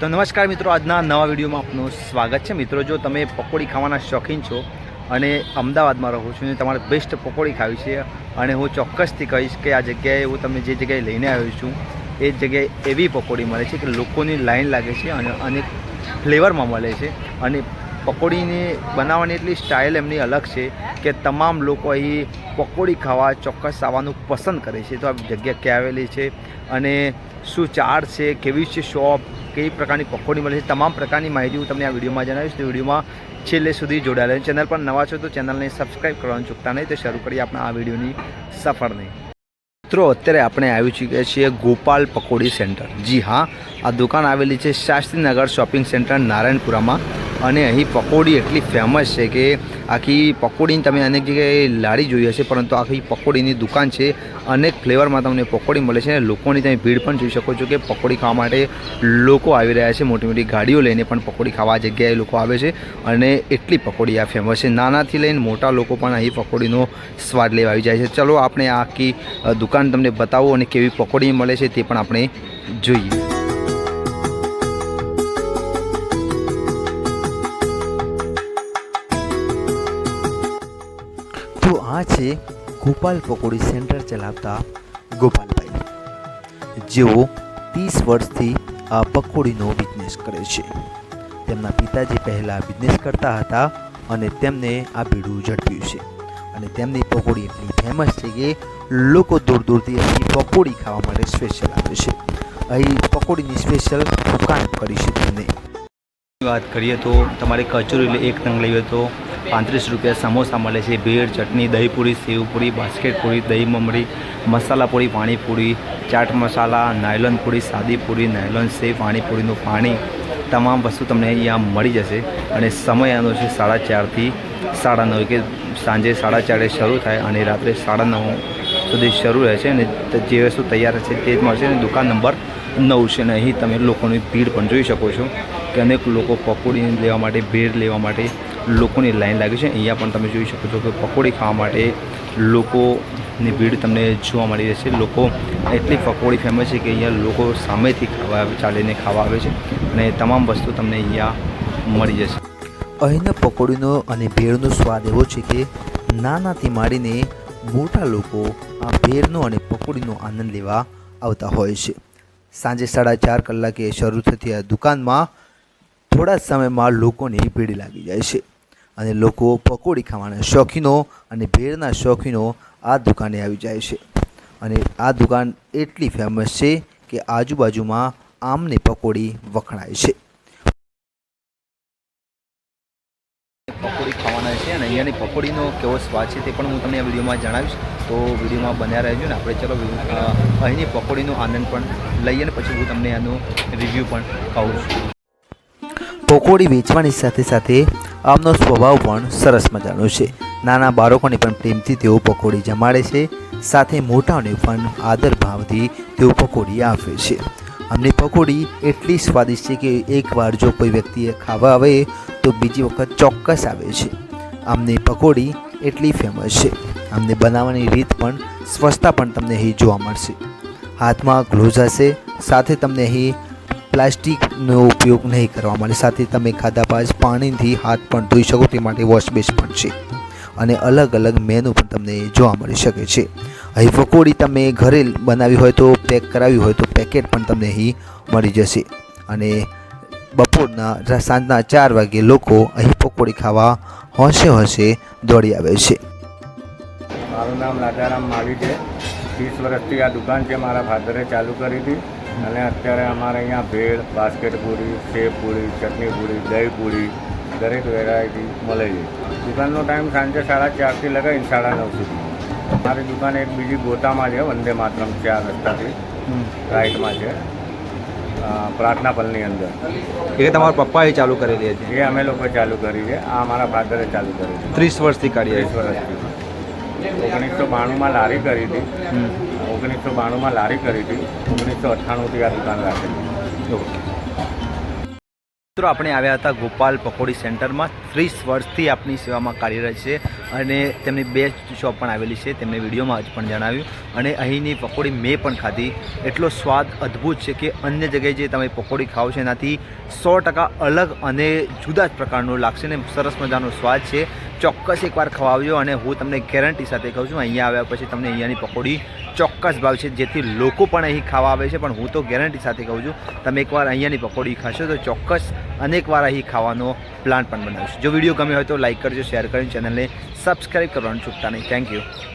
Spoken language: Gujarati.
તો નમસ્કાર મિત્રો, આજના નવા વિડીયોમાં આપનું સ્વાગત છે. મિત્રો, જો તમે પકોડી ખાવાના શોખીન છો અને અમદાવાદમાં રહો છો અને તમારે બેસ્ટ પકોડી ખાવી છે અને હું ચોક્કસથી કહીશ કે આ જગ્યાએ હું તમને જે જગ્યાએ લઈને આવ્યો છું, એ જગ્યાએ એવી પકોડી મળે છે કે લોકોની લાઈન લાગે છે અને અનેક ફ્લેવરમાં મળે છે. અને પકોડીને બનાવવાની એટલી સ્ટાઇલ એમની અલગ છે કે તમામ લોકો અહીં પકોડી ખાવા ચોક્કસ આવવાનું પસંદ કરે છે. તો આ જગ્યા ક્યાં આવેલી છે અને શું ચાર્જ છે, કેવી છે શોપ કઈ પ્રકારની પકોડી મળે છે, તમામ પ્રકારની માહિતી હું તમને આ વિડીયોમાં જણાવીશ. તો વિડીયોમાં છેલ્લે સુધી જોડાયેલા. ચેનલ પર નવા છો તો ચેનલને સબસ્ક્રાઈબ કરવાનું ચૂકતા નહીં. તો શરૂ કરીએ આપણા આ વિડીયોની સફરને. મિત્રો, અત્યારે આપણે આવી ચૂક્યા છીએ ગોપાલ પકોડી સેન્ટર. જી હા, આ દુકાન આવેલી છે શાસ્ત્રીનગર શોપિંગ સેન્ટર નારાયણપુરામાં. અને અહીં પકોડી એટલી ફેમસ છે કે આખી પકોડીની તમે અનેક જગ્યાએ લારી જોઈ હશે, પરંતુ આખી પકોડીની દુકાન છે. અનેક ફ્લેવરમાં તમને પકોડી મળે છે અને લોકોની તમે ભીડ પણ જોઈ શકો છો કે પકોડી ખાવા માટે લોકો આવી રહ્યા છે. મોટી મોટી ગાડીઓ લઈને પણ પકોડી ખાવા જગ્યાએ લોકો આવે છે અને એટલી પકોડી આ ફેમસ છે. નાનાથી લઈને મોટા લોકો પણ અહીં પકોડીનો સ્વાદ લેવા આવી જાય છે. ચલો આપણે આખી દુકાન તમને બતાવો અને કેવી પકોડી મળે છે તે પણ આપણે જોઈએ. તો આ છે ગોપાલ પકોડી સેન્ટર ચલાવતા ગોપાલભાઈ. જેઓ ત્રીસ વર્ષથી આ પકોડીનો બિઝનેસ કરે છે. તેમના પિતાજી પહેલાં બિઝનેસ કરતા હતા અને તેમને આ બીડું ઝડપ્યું છે. અને તેમની પકોડી એટલી ફેમસ છે કે લોકો દૂર દૂરથી અહીં પકોડી ખાવા માટે સ્પેશિયલ આવે છે. અહીં પકોડીની સ્પેશિયલ દુકાન કરી છે તેમને. વાત કરીએ તો તમારે કચોરી એક નંગ લઈએ તો પાંત્રીસ રૂપિયા સમોસા મળે છે, ભેળ, ચટણી, દહીંપૂરી, સેવપૂરી બાસ્કેટ પૂરી દહીં મમરી, મસાલા પૂરી, પાણીપુરી, ચાટ મસાલા, નાયલોન પૂરી, સાદી પૂરી, નાયલોન સેવ, પાણીપુરીનું પાણી, તમામ વસ્તુ તમને અહીંયા મળી જશે. અને સમય આનો છે સાડા ચારથી સાડા નવ કે સાંજે સાડા ચારે શરૂ થાય અને રાત્રે સાડા નવ સુધી શરૂ રહે છે. અને જે વસ્તુ તૈયાર છે તે જ મળશે. અને દુકાન નંબર નવ છે અને અહીં તમે લોકોની ભીડ પણ જોઈ શકો છો કે અનેક લોકો પકોડી લેવા માટે ભીડ લેવા માટે લોકોની લાઈન લાગી છે. અહીંયા પણ તમે જોઈ શકો છો કે પકોડી ખાવા માટે લોકોની ભીડ તમને જોવા મળી રહેશે લોકો એટલી પકોડી ફેમસ છે કે અહીંયા લોકો સામેથી ખાવા ચાલીને ખાવા આવે છે અને તમામ વસ્તુ તમને અહીંયા મળી જશે. અહીંના પકોડીનો અને ભેળનો સ્વાદ એવો છે કે નાનાથી માંડીને મોટા લોકો આ ભેળનો અને પકોડીનો આનંદ લેવા આવતા હોય છે. સાંજે સાડા ચાર કલાકે શરૂ થતી આ દુકાનમાં થોડા સમયમાં લોકોની ભીડ લાગી જાય છે. અને લોકો પકોડી ખાવાના શોખીનો અને ભેળના શોખીનો આ દુકાને આવી જાય છે. અને આ દુકાન એટલી ફેમસ છે કે આજુબાજુમાં આમની પકોડી વખણાય છે. પકોડી ખાવાના છે અને અહીંયાની પકોડીનો કેવો સ્વાદ છે તે પણ હું તમને આ વિડીયોમાં જણાવીશ. તો વિડીયોમાં બન્યા રહેજો ને આપણે ચલો અહીંની પકોડીનો આનંદ પણ લઈએ ને પછી હું તમને આનો રિવ્યૂ પણ કહું છું. પકોડી વેચવાની સાથે સાથે આમનો સ્વભાવ પણ સરસ મજાનો છે. નાના બાળકોને પણ પ્રેમથી તેઓ પકોડી જમાડે છે, સાથે મોટાઓને પણ આદર ભાવથી તેઓ પકોડી આપે છે. અમને પકોડી એટલી સ્વાદિષ્ટ છે કે એકવાર જો કોઈ વ્યક્તિએ ખાવા આવે તો બીજી વખત ચોક્કસ આવે છે. આમની પકોડી એટલી ફેમસ છે. આમને બનાવવાની રીત પણ, સ્વચ્છતા પણ તમને અહીં જોવા મળશે. હાથમાં ગ્લોઝ હશે, સાથે તમને અહીં પ્લાસ્ટિકનો ઉપયોગ નહીં કરવા મળે સાથે તમે ખાધા બાદ પાણીથી હાથ પણ ધોઈ શકો, તે માટે વોશ બેસ પણ છે. અને અલગ અલગ મેનુ પણ તમને જોવા મળી શકે છે. અહીં પકોડી તમે ઘરે બનાવી હોય તો પેક કરાવી હોય તો પેકેટ પણ તમને અહીં મળી જશે. અને બપોરના સાંજના ચાર વાગે લોકો અહીં પકોડી ખાવા હોંશે હોંશે દોડી આવે છે. મારું નામ રાજારામ માવી છે ત્રીસ વર્ષથી આ દુકાન છે. મારા ફાધરે ચાલુ કરી હતી. અને અત્યારે અમારે અહીંયા ભેળ બાસ્કેટ પૂરી સેવ પૂરી ચટણી પૂરી દહીં પૂરી દરેક વેરાયટી મળે છે દુકાનનો ટાઈમ સાંજે સાડા ચારથી લગાવીને સાડા નવ સુધી. મારી દુકાન એક બીજી ગોતામાં છે વંદે માતરમ છે આ રસ્તાથી. રાઈટમાં છે. પ્રાર્થના પલની અંદર. એ તમારા પપ્પાએ ચાલુ કરેલી હતી? એ અમે લોકો ચાલુ કરી છે. આ અમારા ફાધરે ચાલુ કરી છે. ત્રીસ વર્ષથી કાઢી ત્રીસ વર્ષથી. ઓગણીસો બાણુંમાં લારી કરી હતી. ઓગણીસો બાણુંમાં લારી કરી હતી. ઓગણીસો અઠ્ઠાણુંથી આ દુકાન રાખેલી. મિત્રો, આપણે આવ્યા હતા ગોપાલ પકોડી સેન્ટરમાં. ત્રીસ વર્ષથી આપની સેવામાં કાર્યરત છે અને તેમની બે શોપ પણ આવેલી છે. તેમણે વિડીયોમાં જ પણ જણાવ્યું. અને અહીંની પકોડી મેં પણ ખાધી. એટલો સ્વાદ અદ્ભુત છે કે અન્ય જગ્યાએ જે તમે પકોડી ખાઓ છો, એનાથી સો ટકા અલગ અને જુદા જ પ્રકારનું લાગશે ને સરસ મજાનો સ્વાદ છે. ચોક્કસ એકવાર ખવાવજો અને હું તમને ગેરંટી સાથે કહું છું, અહીંયા આવ્યા પછી તમને અહીંયાની પકોડી ચોક્કસ ભાવશે, જેથી લોકો પણ અહીં ખાવા આવે છે. પણ હું તો ગેરંટી સાથે કહું છું, તમે એકવાર અહીંયાની પકોડી ખાશો તો ચોક્કસ અનેકવાર અહીં ખાવાનો પ્લાન પણ બનાવશો. જો વીડિયો ગમ્યો હોય તો લાઇક કરજો શેર કરીને ચેનલને સબસ્ક્રાઈબ કરવાનું ચૂકતા નહીં. Thank you